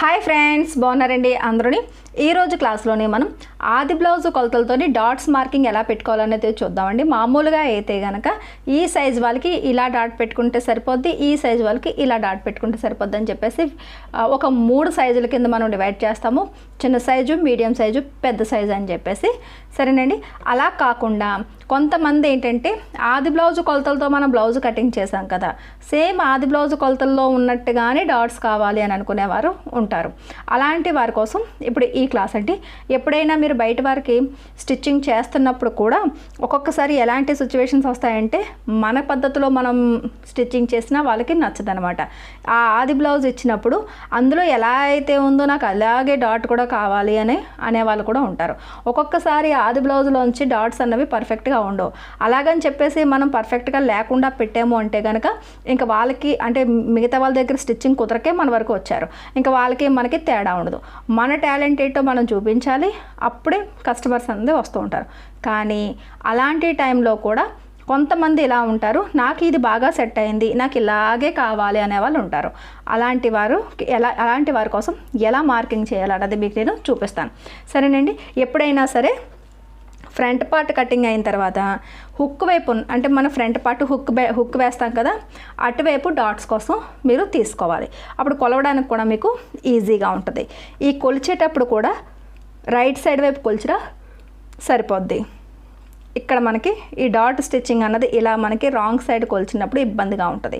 Hi friends బాగున్నారండి అందరూని. ఈరోజు క్లాస్లోనే మనం ఆది బ్లౌజ్ కొలతలతోని డాట్స్ మార్కింగ్ ఎలా పెట్టుకోవాలనేది చూద్దామండి. మామూలుగా అయితే కనుక ఈ సైజ్ వాళ్ళకి ఇలా డాట్ పెట్టుకుంటే సరిపోద్ది ఈ సైజ్ వాళ్ళకి ఇలా డాట్ పెట్టుకుంటే సరిపోద్ది అని చెప్పేసి ఒక మూడు సైజుల కింద మనం డివైడ్ చేస్తాము. చిన్న సైజు మీడియం సైజు పెద్ద సైజు అని చెప్పేసి. సరేనండి? అలా కాకుండా కొంతమంది ఏంటంటే ఆది బ్లౌజ్ కొలతలతో మనం బ్లౌజ్ కటింగ్ చేసాం కదా సేమ్ ఆది బ్లౌజ్ కొలతల్లో ఉన్నట్టుగానే డాట్స్ కావాలి అని అనుకునేవారు ఉంటారు. అలాంటి వారి కోసం ఇప్పుడు ఈ క్లాస్ అండి. ఎప్పుడైనా మీరు బయట వారికి స్టిచ్చింగ్ చేస్తున్నప్పుడు కూడా ఒక్కొక్కసారి ఎలాంటి సిచ్యువేషన్స్ వస్తాయంటే మన పద్ధతిలో మనం స్టిచ్చింగ్ చేసినా వాళ్ళకి నచ్చదనమాట ఆ ఆది బ్లౌజ్ ఇచ్చినప్పుడు అందులో ఎలా అయితే ఉందో నాకు అలాగే డాట్ కూడా కావాలి అని అనేవాళ్ళు కూడా ఉంటారు. ఒక్కొక్కసారి ఆది బ్లౌజ్లోంచి డాట్స్ అన్నవి పర్ఫెక్ట్గా ఉండవు. అలాగని చెప్పేసి మనం పర్ఫెక్ట్గా లేకుండా పెట్టాము అంటే కనుక ఇంకా వాళ్ళకి అంటే మిగతా వాళ్ళ దగ్గర స్టిచ్చింగ్ కుదరకే మన వరకు వచ్చారు. ఇంకా వాళ్ళకి మనకి తేడా ఉండదు. మన టాలెంట్ ఏంటో మనం చూపించాలి. అప్పుడే కస్టమర్స్ అనేది వస్తూ ఉంటారు. కానీ అలాంటి టైంలో కూడా కొంతమంది ఇలా ఉంటారు? నాకు ఇది బాగా సెట్ అయింది నాకు ఇలాగే కావాలి అనే వాళ్ళు ఉంటారు. అలాంటి వారు ఎలా అలాంటి వారి కోసం ఎలా మార్కింగ్ చేయాలన్నది మీకు నేను చూపిస్తాను. సరేనండి? ఎప్పుడైనా సరే ఫ్రంట్ పార్ట్ కటింగ్ అయిన తర్వాత హుక్ వైపు అంటే మన ఫ్రంట్ పార్ట్ హుక్ హుక్ వేస్తాం కదా అటువైపు డాట్స్ కోసం మీరు తీసుకోవాలి. అప్పుడు కొలవడానికి కూడా మీకు ఈజీగా ఉంటుంది. ఈ కొలిచేటప్పుడు కూడా రైట్ సైడ్ వైపు కొలిచినా సరిపోద్ది. ఇక్కడ మనకి ఈ డాట్ స్టిచ్చింగ్ అన్నది ఇలా మనకి రాంగ్ సైడ్ కొలిచినప్పుడు ఇబ్బందిగా ఉంటుంది.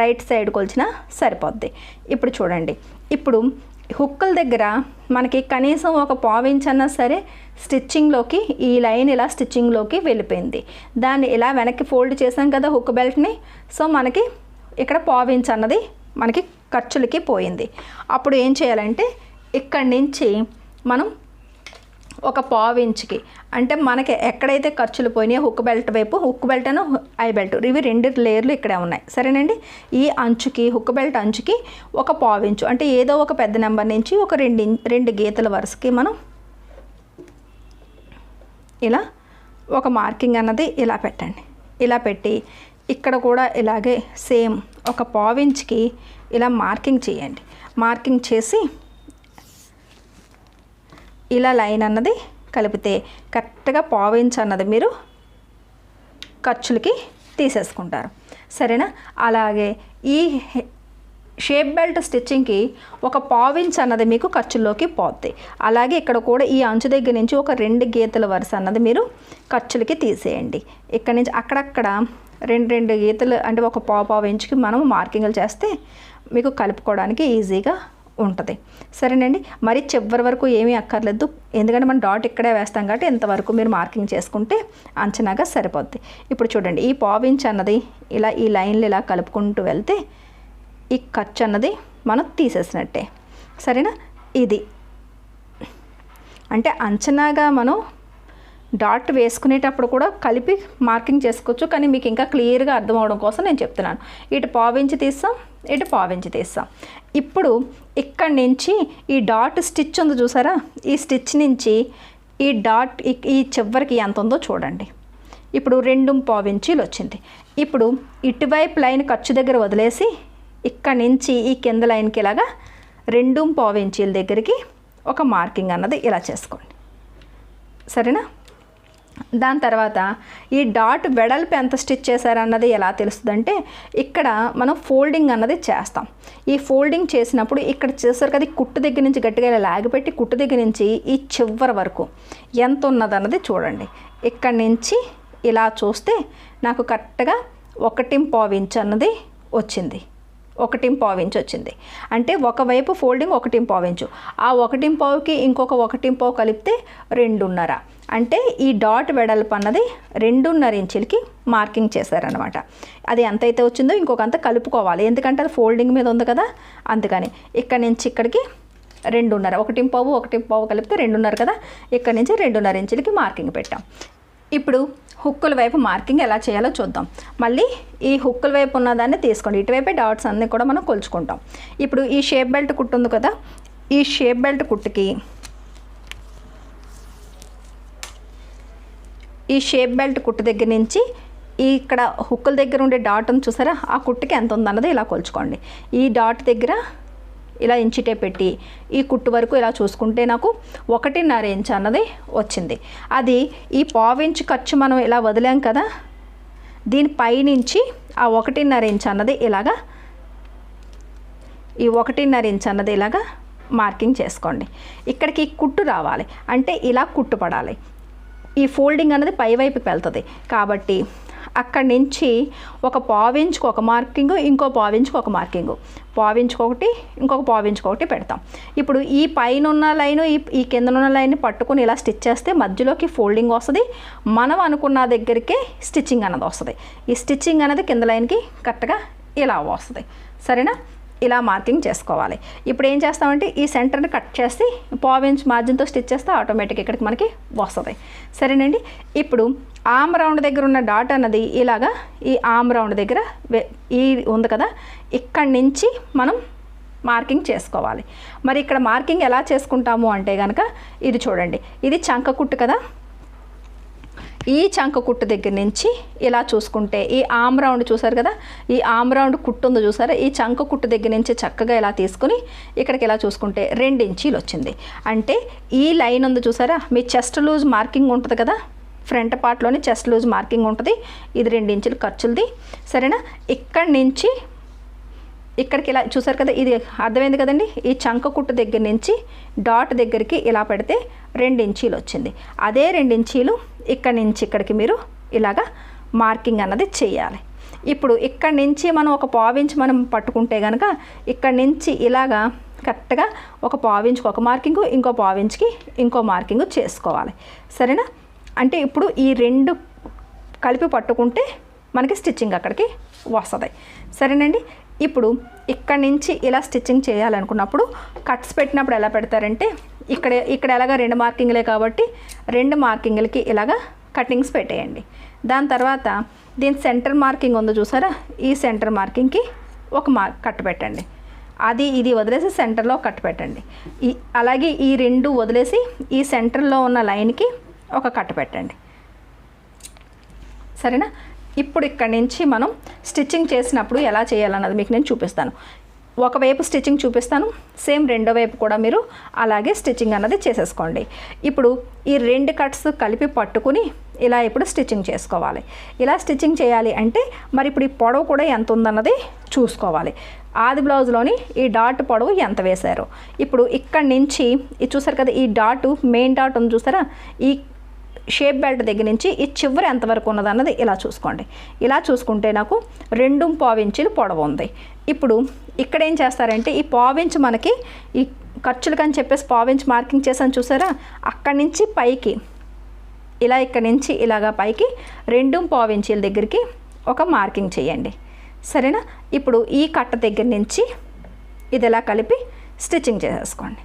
రైట్ సైడ్ కొలిచినా సరిపోద్ది. ఇప్పుడు చూడండి. ఇప్పుడు హుక్కుల దగ్గర మనకి కనీసం ఒక పావించ్ అన్నా సరే స్టిచ్చింగ్లోకి ఈ లైన్ ఇలా స్టిచ్చింగ్లోకి వెళ్ళిపోయింది. దాన్ని ఇలా వెనక్కి ఫోల్డ్ చేసాం కదా హుక్ బెల్ట్ని. సో మనకి ఇక్కడ పావించ్ అన్నది మనకి ఖర్చులకి పోయింది. అప్పుడు ఏం చేయాలంటే ఇక్కడి నుంచి మనం ఒక పావు ఇంచుకి. అంటే మనకి ఎక్కడైతే ఖర్చులు పోయినాయో హుక్ బెల్ట్ వైపు హుక్ బెల్ట్ అను ఐ బెల్ట్ ఇవి రెండు లేయర్లు ఇక్కడే ఉన్నాయి. సరేనండి? ఈ అంచుకి హుక్ బెల్ట్ అంచుకి ఒక పావు ఇంచు. అంటే ఏదో ఒక పెద్ద నెంబర్ నుంచి ఒక రెండు రెండు గీతల వరుసకి మనం ఇలా ఒక మార్కింగ్ అన్నది ఇలా పెట్టండి. ఇలా పెట్టి ఇక్కడ కూడా ఇలాగే సేమ్ ఒక పావించ్కి ఇలా మార్కింగ్ చేయండి. మార్కింగ్ చేసి ఇలా లైన్ అన్నది కలిపితే కరెక్ట్గా పావించ్ అన్నది మీరు ఖర్చులకి తీసేసుకుంటారు. సరేనా? అలాగే ఈ షేప్ బెల్ట్ స్టిచ్చింగ్కి ఒక పావించ్ అన్నది మీకు ఖర్చుల్లోకి పోద్ది. అలాగే ఇక్కడ కూడా ఈ అంచు దగ్గర నుంచి ఒక రెండు గీతల వరుస అన్నది మీరు ఖర్చులకి తీసేయండి. ఇక్కడ నుంచి అక్కడక్కడ రెండు రెండు గీతలు అంటే ఒక పావు పావు ఇంచుకి మనం మార్కింగ్లు చేస్తే మీకు కలుపుకోవడానికి ఈజీగా ఉంటుంది. సరేనండి? మరి చివరి వరకు ఏమీ అక్కర్లేదు. ఎందుకంటే మనం డాట్ ఇక్కడే వేస్తాం కాబట్టి ఇంతవరకు మీరు మార్కింగ్ చేసుకుంటే అంచనాగా సరిపోద్ది. ఇప్పుడు చూడండి ఈ పావించ్ అన్నది ఇలా ఈ లైన్లు ఇలా కలుపుకుంటూ వెళ్తే ఈ ఖర్చు అన్నది మనం తీసేసినట్టే. సరేనా? ఇది. అంటే అంచనాగా మనం డాట్ వేసుకునేటప్పుడు కూడా కలిపి మార్కింగ్ చేసుకోవచ్చు. కానీ మీకు ఇంకా క్లియర్గా అర్థం అవడం కోసం నేను చెప్తున్నాను. ఇటు పావించి తీస్తాం ఇటు పావించి తీస్తాం. ఇప్పుడు ఇక్కడి నుంచి ఈ డాట్ స్టిచ్ ఉంది చూసారా? ఈ స్టిచ్ నుంచి ఈ డాట్ ఈ- ఈ చివరికి ఎంత ఉందో చూడండి. ఇప్పుడు రెండు పావించీలు వచ్చింది. ఇప్పుడు ఇటువైపు లైన్ ఖర్చు దగ్గర వదిలేసి ఇక్కడి నుంచి ఈ కింద లైన్కి ఇలాగా రెండు పావించీల దగ్గరికి ఒక మార్కింగ్ అన్నది ఇలా చేసుకోండి. సరేనా? దాని తర్వాత ఈ డాట్ వెడల్పు ఎంత స్టిచ్ చేశారన్నది ఎలా తెలుస్తుందంటే ఇక్కడ మనం ఫోల్డింగ్ అన్నది చేస్తాం. ఈ ఫోల్డింగ్ చేసినప్పుడు ఇక్కడ చేస్తారు కదా కుట్టు దగ్గర నుంచి గట్టిగా ఇలా లాగిపెట్టి కుట్టు దగ్గర నుంచి ఈ చివరి వరకు ఎంత ఉన్నదన్నది చూడండి. ఇక్కడ నుంచి ఇలా చూస్తే నాకు కరెక్ట్గా ఒకటి ఇంచ్ అన్నది వచ్చింది. ఒకటి ఇంచు వచ్చింది. అంటే ఒకవైపు ఫోల్డింగ్ ఒకటి ఇంచు. ఆ ఒకటింపావుకి ఇంకొక ఒకటింపావు కలిపితే రెండున్నర. అంటే ఈ డాట్ వెడల్పు అన్నది రెండున్నర ఇంచులకి మార్కింగ్ చేశారనమాట అది ఎంత అయితే వచ్చిందో ఇంకొక అంత కలుపుకోవాలి. ఎందుకంటే అది ఫోల్డింగ్ మీద ఉంది కదా? అందుకని ఇక్కడి నుంచి ఇక్కడికి రెండున్నర. ఒకటి ఒకటింపావు పావు కలిపితే రెండున్నర కదా? ఇక్కడి నుంచి రెండున్నర ఇంచులకి మార్కింగ్ పెట్టాం. ఇప్పుడు హుక్కుల వైపు మార్కింగ్ ఎలా చేయాలో చూద్దాం. మళ్ళీ ఈ హుక్కుల వైపు ఉన్నదాన్ని తీసుకోండి. ఇటువైపే డాట్స్ అన్నీ కూడా మనం కొలుచుకుంటాం. ఇప్పుడు ఈ షేప్ బెల్ట్ కుట్టు ఉంది కదా ఈ షేప్ బెల్ట్ కుట్టుకి ఈ షేప్ బెల్ట్ కుట్టు దగ్గర నుంచి ఇక్కడ హుక్కుల దగ్గర ఉండే డాట్ ఉంది చూసారా? ఆ కుట్టుకి ఎంత ఉందన్నది ఇలా కొలుచుకోండి. ఈ డాట్ దగ్గర ఇలా ఇంచిటే పెట్టి ఈ కుట్టు వరకు ఇలా చూసుకుంటే నాకు ఒకటిన్నర ఇంచ్ అన్నది వచ్చింది. అది ఈ పావించ్ ఖర్చు మనం ఇలా వదిలాం కదా దీని పైనుంచి ఆ ఒకటిన్నర ఇంచ్ అన్నది ఇలాగా ఈ ఒకటిన్నర ఇంచ్ అన్నది ఇలాగా మార్కింగ్ చేసుకోండి. ఇక్కడికి కుట్టు రావాలి. అంటే ఇలా కుట్టు పడాలి ఈ ఫోల్డింగ్ అనేది పైవైపుకి వెళ్తుంది కాబట్టి అక్కడి నుంచి ఒక పావించుకు ఒక మార్కింగ్ ఇంకో పావించుకు ఒక మార్కింగ్. పావించుకు ఒకటి ఇంకొక పావించుకు ఒకటి పెడతాం. ఇప్పుడు ఈ పైన ఉన్న లైన్ ఈ ఈ కింద ఉన్న లైన్ పట్టుకుని ఇలా స్టిచ్ చేస్తే మధ్యలోకి ఫోల్డింగ్ వస్తుంది. మనం అనుకున్న దగ్గరికి స్టిచ్చింగ్ అన్నది వస్తుంది. ఈ స్టిచ్చింగ్ అనేది కింద లైన్కి కరెక్ట్గా ఇలా వస్తుంది. సరేనా? ఇలా మార్కింగ్ చేసుకోవాలి. ఇప్పుడు ఏం చేస్తామంటే ఈ సెంటర్ని కట్ చేసి పావించ్ మార్జిన్తో స్టిచ్ చేస్తే ఆటోమేటిక్ ఇక్కడికి మనకి వస్తుంది. సరేనండి? ఇప్పుడు ఆమ్ రౌండ్ దగ్గర ఉన్న డాట్ అన్నది ఇలాగా ఈ ఆమ్ రౌండ్ దగ్గర ఈ ఉంది కదా? ఇక్కడి నుంచి మనం మార్కింగ్ చేసుకోవాలి. మరి ఇక్కడ మార్కింగ్ ఎలా చేసుకుంటాము అంటే కనుక ఇది చూడండి. ఇది చంక కుట్టు కదా? ఈ చంక కుట్టు దగ్గర నుంచి ఇలా చూసుకుంటే ఈ ఆమ్ రౌండ్ చూసారు కదా? ఈ ఆమ్ రౌండ్ కుట్టు ఉందో చూసారా? ఈ చంక కుట్టు దగ్గర నుంచి చక్కగా ఇలా తీసుకుని ఇక్కడికి ఇలా చూసుకుంటే రెండు ఇంచీలు వచ్చింది. అంటే ఈ లైన్ ఉంది చూసారా? మీ చెస్ట్ లూజ్ మార్కింగ్ ఉంటుంది కదా? ఫ్రంట్ పార్ట్లోని చెస్ట్ లూజ్ మార్కింగ్ ఉంటుంది. ఇది రెండు ఇంచులు ఖర్చులది. సరేనా? ఇక్కడి నుంచి ఇక్కడికి ఇలా చూసారు కదా ఇది అర్థమైంది కదండి? ఈ చంక కుట్టు దగ్గర నుంచి డాట్ దగ్గరికి ఇలా పెడితే రెండు ఇంచీలు వచ్చింది. అదే రెండు ఇంచీలు ఇక్కడి నుంచి ఇక్కడికి మీరు ఇలాగా మార్కింగ్ అన్నది చేయాలి. ఇప్పుడు ఇక్కడి నుంచి మనం ఒక పావించి మనం పట్టుకుంటే కనుక ఇక్కడి నుంచి ఇలాగా కరెక్ట్గా ఒక పావించుకు ఒక మార్కింగ్ ఇంకో పావించుకి ఇంకో మార్కింగ్ చేసుకోవాలి. సరేనా? అంటే ఇప్పుడు ఈ రెండు కలిపి పట్టుకుంటే మనకి స్టిచ్చింగ్ అక్కడికి వస్తుంది. సరేనండి? ఇప్పుడు ఇక్కడ నుంచి ఇలా స్టిచ్చింగ్ చేయాలనుకున్నప్పుడు కట్స్ పెట్టినప్పుడు ఎలా పెడతారంటే ఇక్కడ ఇక్కడ ఎలాగ రెండు మార్కింగ్లే కాబట్టి రెండు మార్కింగ్లకి ఇలాగా కటింగ్స్ పెట్టేయండి. దాని తర్వాత దీని సెంటర్ మార్కింగ్ ఉందో చూసారా? ఈ సెంటర్ మార్కింగ్కి ఒక మార్క్ కట్ పెట్టండి. అది ఇది వదిలేసి సెంటర్లో కట్ పెట్టండి. ఈ అలాగే ఈ రెండు వదిలేసి ఈ సెంటర్లో ఉన్న లైన్కి ఒక కట్ పెట్టండి. సరేనా? ఇప్పుడు ఇక్కడ నుంచి మనం స్టిచ్చింగ్ చేసినప్పుడు ఎలా చేయాలన్నది మీకు నేను చూపిస్తాను. ఒకవైపు స్టిచ్చింగ్ చూపిస్తాను. సేమ్ రెండో వైపు కూడా మీరు అలాగే స్టిచ్చింగ్ అన్నది చేసేసుకోండి. ఇప్పుడు ఈ రెండు కట్స్ కలిపి పట్టుకుని ఇలా ఇప్పుడు స్టిచ్చింగ్ చేసుకోవాలి. ఇలా స్టిచ్చింగ్ చేయాలి అంటే మరి ఇప్పుడు ఈ పొడవు కూడా ఎంత ఉందన్నది చూసుకోవాలి. ఆది బ్లౌజ్లోని ఈ డాట్ పొడవు ఎంత వేశారు? ఇప్పుడు ఇక్కడి నుంచి ఇది చూసారు కదా ఈ డాట్ మెయిన్ డాట్ ఉంది చూసారా? ఈ షేప్ బెల్ట్ దగ్గర నుంచి ఈ చివరి ఎంతవరకు ఉన్నదన్నది ఇలా చూసుకోండి. ఇలా చూసుకుంటే నాకు రెండు పావించులు పొడవు ఉంది. ఇప్పుడు ఇక్కడ ఏం చేస్తారంటే ఈ పావించు మనకి ఈ ఖర్చులకు అని చెప్పేసి పావించు మార్కింగ్ చేసాను చూసారా? అక్కడి నుంచి పైకి ఇలా ఇక్కడి నుంచి ఇలాగా పైకి రెండు పావించీల దగ్గరికి ఒక మార్కింగ్ చేయండి. సరేనా? ఇప్పుడు ఈ కట్ట దగ్గర నుంచి ఇది ఇలా కలిపి స్టిచ్చింగ్ చేసేసుకోండి.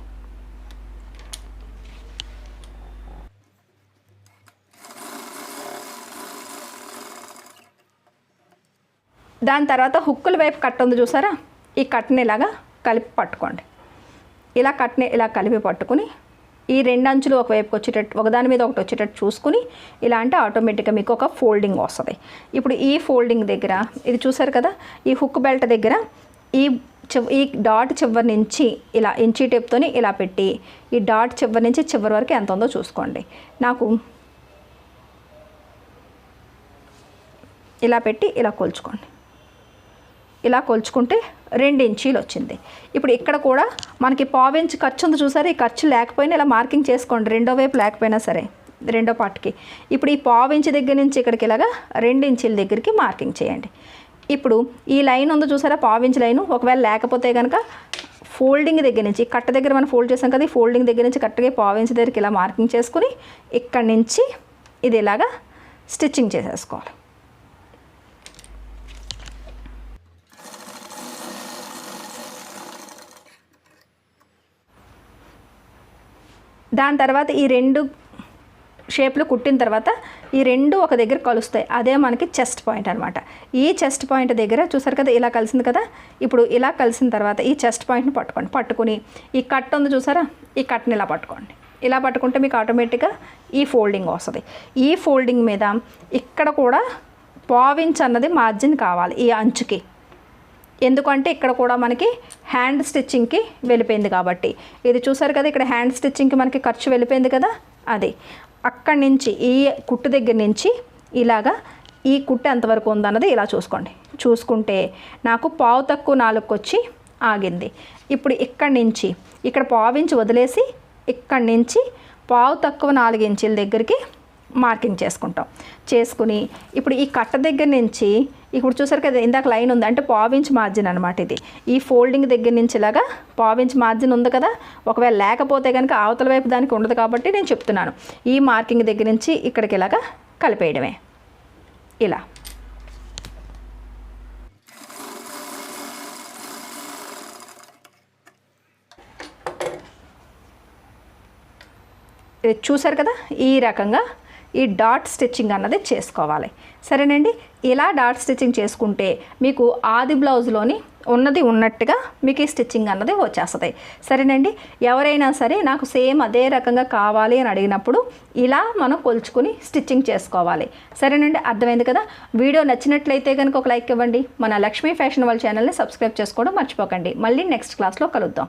దాని తర్వాత హుక్కుల వైపు కట్ ఉంది చూసారా? ఈ కట్ని ఇలాగా కలిపి పట్టుకోండి. ఇలా కట్ని ఇలా కలిపి పట్టుకుని ఈ రెండు అంచులు ఒకవైపుకి వచ్చేటట్టు ఒకదాని మీద ఒకటి వచ్చేటట్టు చూసుకుని ఇలా అంటే ఆటోమేటిక్గా మీకు ఒక ఫోల్డింగ్ వస్తుంది. ఇప్పుడు ఈ ఫోల్డింగ్ దగ్గర ఇది చూసారు కదా? ఈ హుక్ బెల్ట్ దగ్గర ఈ చివ్ ఈ డాట్ చివరి నుంచి ఇలా ఇంచీ టేప్తోని ఇలా పెట్టి ఈ డాట్ చివరి నుంచి చివరి వరకు ఎంత ఉందో చూసుకోండి. నాకు ఇలా పెట్టి ఇలా కొలుచుకోండి. ఇలా కొలుచుకుంటే రెండు ఇంచీలు వచ్చింది. ఇప్పుడు ఇక్కడ కూడా మనకి పావించి ఖర్చు ఉంది చూసారు? ఈ ఖర్చు లేకపోయినా ఇలా మార్కింగ్ చేసుకోండి. రెండో వైపు లేకపోయినా సరే రెండో పార్ట్కి. ఇప్పుడు ఈ పావించి దగ్గర నుంచి ఇక్కడికి ఇలాగా రెండు ఇంచీల దగ్గరికి మార్కింగ్ చేయండి. ఇప్పుడు ఈ లైన్ ఉందో చూసారా? పావించి లైన్. ఒకవేళ లేకపోతే కనుక ఫోల్డింగ్ దగ్గర నుంచి కట్ట దగ్గర మనం ఫోల్డ్ చేసాం కదా ఈ ఫోల్డింగ్ దగ్గర నుంచి కరెక్ట్గా ఈ పావించి దగ్గరికి ఇలా మార్కింగ్ చేసుకుని ఇక్కడి నుంచి ఇది ఇలాగా స్టిచ్చింగ్ చేసేసుకోవాలి. దాని తర్వాత ఈ రెండు షేప్లు కుట్టిన తర్వాత ఈ రెండు ఒక దగ్గర కలుస్తాయి. అదే మనకి చెస్ట్ పాయింట్ అనమాట ఈ చెస్ట్ పాయింట్ దగ్గర చూసారు కదా ఇలా కలిసింది కదా? ఇప్పుడు ఇలా కలిసిన తర్వాత ఈ చెస్ట్ పాయింట్ని పట్టుకోండి. పట్టుకుని ఈ కట్ ఉంది చూసారా? ఈ కట్ని ఇలా పట్టుకోండి. ఇలా పట్టుకుంటే మీకు ఆటోమేటిక్గా ఈ ఫోల్డింగ్ వస్తుంది. ఈ ఫోల్డింగ్ మీద ఇక్కడ కూడా పావించ్ అన్నది మార్జిన్ కావాలి ఈ అంచుకి. ఎందుకంటే ఇక్కడ కూడా మనకి హ్యాండ్ స్టిచ్చింగ్కి వెళ్ళిపోయింది కాబట్టి. ఇది చూసారు కదా ఇక్కడ హ్యాండ్ స్టిచ్చింగ్కి మనకి ఖర్చు వెళ్ళిపోయింది కదా? అది. అక్కడి నుంచి ఈ కుట్టు దగ్గర నుంచి ఇలాగా ఈ కుట్టు ఎంతవరకు ఉందన్నది ఇలా చూసుకోండి. చూసుకుంటే నాకు పావు తక్కువ నాలుగుకి వచ్చి ఆగింది. ఇప్పుడు ఇక్కడి నుంచి ఇక్కడ పావించి వదిలేసి ఇక్కడి నుంచి పావు తక్కువ నాలుగు ఇంచుల దగ్గరికి మార్కింగ్ చేసుకుంటాం. చేసుకుని ఇప్పుడు ఈ కట్ట దగ్గర నుంచి ఇప్పుడు చూసారు కదా ఇందాక లైన్ ఉంది. అంటే పావించ్ మార్జిన్ అనమాట ఇది. ఈ ఫోల్డింగ్ దగ్గర నుంచి ఇలాగా పావించ్ మార్జిన్ ఉంది కదా ఒకవేళ లేకపోతే కనుక అవతల వైపు దానికి ఉండదు కాబట్టి నేను చెప్తున్నాను. ఈ మార్కింగ్ దగ్గర నుంచి ఇక్కడికి ఇలాగా కలిపేయడమే. ఇలా. చూసారు కదా ఈ రకంగా ఈ డాట్ స్టిచ్చింగ్ అన్నది చేసుకోవాలి. సరేనండి? ఇలా డాట్ స్టిచ్చింగ్ చేసుకుంటే మీకు ఆది బ్లౌజ్లోని ఉన్నది ఉన్నట్టుగా మీకు ఈ స్టిచ్చింగ్ అన్నది వచ్చేస్తుంది. సరేనండి? ఎవరైనా సరే నాకు సేమ్ అదే రకంగా కావాలి అని అడిగినప్పుడు ఇలా మనం కొలుచుకుని స్టిచ్చింగ్ చేసుకోవాలి. సరేనండి? అర్థమైంది కదా? వీడియో నచ్చినట్లయితే కనుక ఒక లైక్ ఇవ్వండి. మన లక్ష్మీ ఫ్యాషన్ వాళ్ళ ఛానల్ని సబ్స్క్రైబ్ చేసుకోవడం మర్చిపోకండి. మళ్ళీ నెక్స్ట్ క్లాస్లో కలుద్దాం.